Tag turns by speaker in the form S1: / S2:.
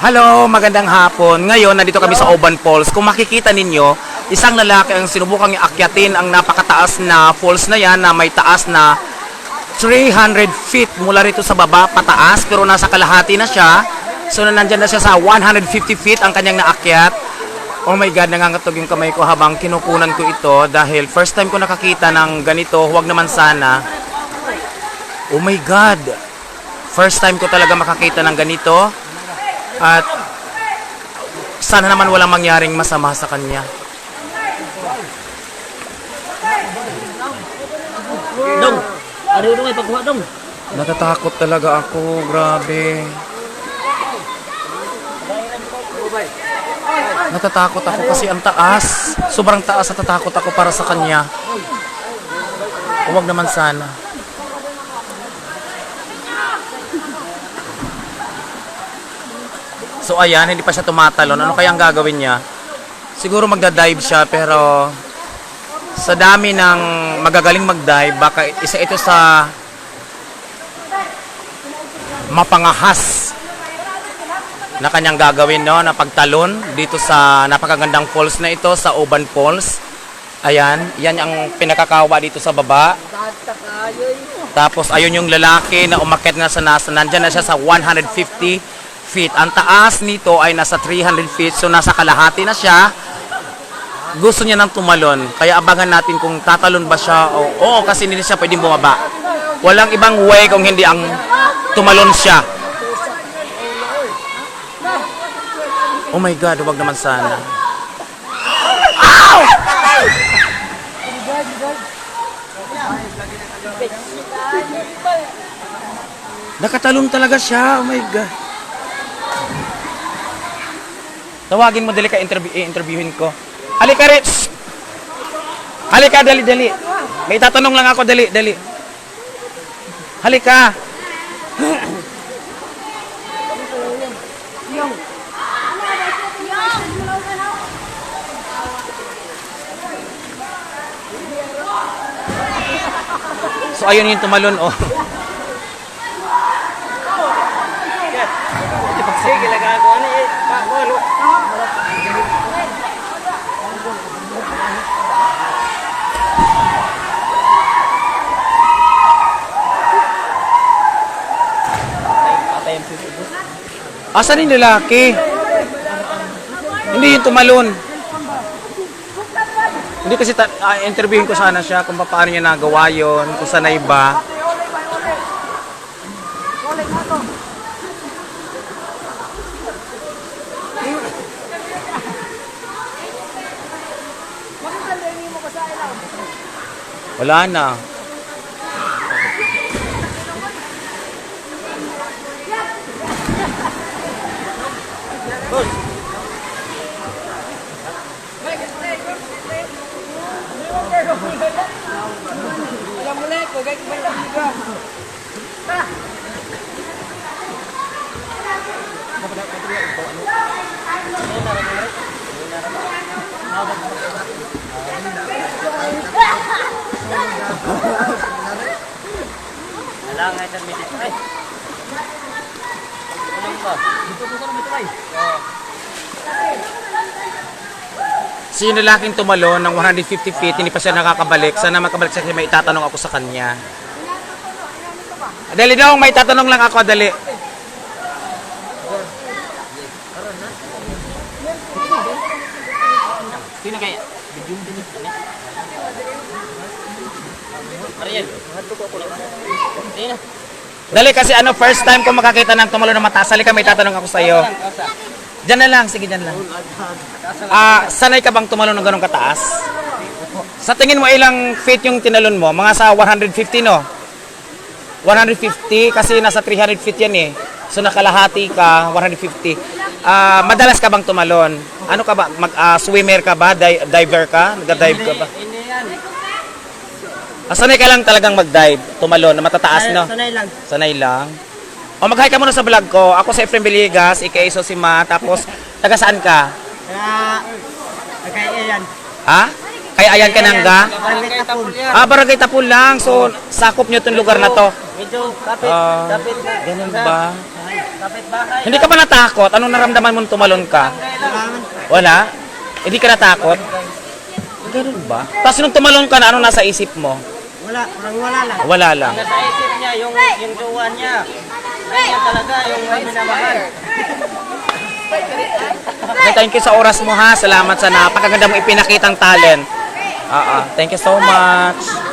S1: Hello, magandang hapon. Ngayon, nandito kami sa Oban Falls. Kung makikita ninyo, isang lalaki ang sinubukang akyatin ang napakataas na falls na yan na may taas na 300 feet mula rito sa baba pataas pero nasa kalahati na siya. So nandyan na siya sa 150 feet ang kanyang naakyat. Oh my God, nangangatog yung kamay ko habang kinukunan ko ito dahil first time ko nakakita ng ganito, huwag naman sana. Oh my God! First time ko talaga makakita ng ganito. At sana naman walang mangyaring masama sa kanya.
S2: Dong, ano dong ay pagkuha dong?
S1: Natatakot talaga ako, grabe. Natatakot ako kasi ang taas. Sobrang taas natatakot ako para sa kanya. Huwag naman sana. So ayan, hindi pa siya tumatalon. Ano kaya ang gagawin niya? Siguro magda-dive siya pero sa dami ng magagaling mag-dive, baka isa ito sa mapangahas na kanyang gagawin no na pagtalon dito sa napakagandang falls na ito sa Oban Falls. Ayan, yan ang pinakakawa dito sa baba. Tapos ayun yung lalaki na umakyat na sa nasa nandyan na siya sa 150 feet. Ang taas nito ay nasa 300 feet so nasa kalahati na siya. Gusto niya nang tumalon. Kaya abangan natin kung tatalon ba siya o oo kasi hindi siya pwedeng bumaba. Walang ibang way kung hindi ang tumalon siya. Oh my God, wag naman sana. Ow! Nakatalon talaga siya. Oh my God. Tawagin mo, dali ka interview, interviewin ko. Halika, Rich! Halika, dali, dali. May tatanong lang ako, dali, dali. Halika. So ayun yung tumalon oh.
S2: Sige, laga ko ano eh. Ako ano?
S1: Asan yung lalaki? Hindi yung tumalon. Hindi kasi ta- ah, interviewin ko sana siya kung paano niya nagawa yon, kung sanay ba. Wala na.
S2: Wala nga ito minute. Ay. Ano ba? Dito ko ko dito ay.
S1: Si yung lalaking tumalon ng 150 feet, hindi pa siya nakakabalik. Sana makabalik siya may itatanong ako sa kanya. Dali daw, may tatanong lang ako, dali.
S2: Sino kaya? Ariel.
S1: Dali kasi ano, first time ko makakita ng tumalon na mataas. Halika, may tatanong ako sa iyo. Diyan na lang, sige diyan lang. Ah, sanay ka bang tumalon ng ganong kataas? Sa tingin mo ilang feet yung tinalon mo? Mga sa 150 no? 150 kasi nasa 300 feet yan eh. So nakalahati ka, 150. Ah, madalas ka bang tumalon? Ano ka ba? Mag ah, swimmer ka ba? Di- diver ka? Nagda-dive ka ba?
S2: Hindi yan.
S1: Ah, sanay ka lang talagang mag-dive, tumalon, na matataas no?
S2: Sanay lang.
S1: Sanay lang. O mag-hi ka muna sa vlog ko. Ako si Efrem Villegas, aka Sosima. Tapos, taga saan ka?
S2: Kaya kaya yan.
S1: Ha? Kaya ayan ka nang ga?
S2: Barangay Tapul yan.
S1: Ah, Barangay Tapul lang. So, sakop nyo itong lugar na to.
S2: Medyo kapit.
S1: Ah,
S2: kapit.
S1: Ganun ba?
S2: Kapit bahay.
S1: Hindi ka ba natakot? Anong naramdaman mo nung tumalon ka? Wala? Hindi ka natakot? Ganun ba? Tapos nung tumalon ka na, anong nasa isip mo?
S3: Wala, parang wala lang.
S1: Wala lang.
S2: Nasa isip niya, yung, yung jowa niya. Ganyan talaga, yung may minamahal.
S1: Okay, thank you sa oras mo ha. Salamat sa napakaganda mong ipinakitang talent. Ah, ah. Thank you so much.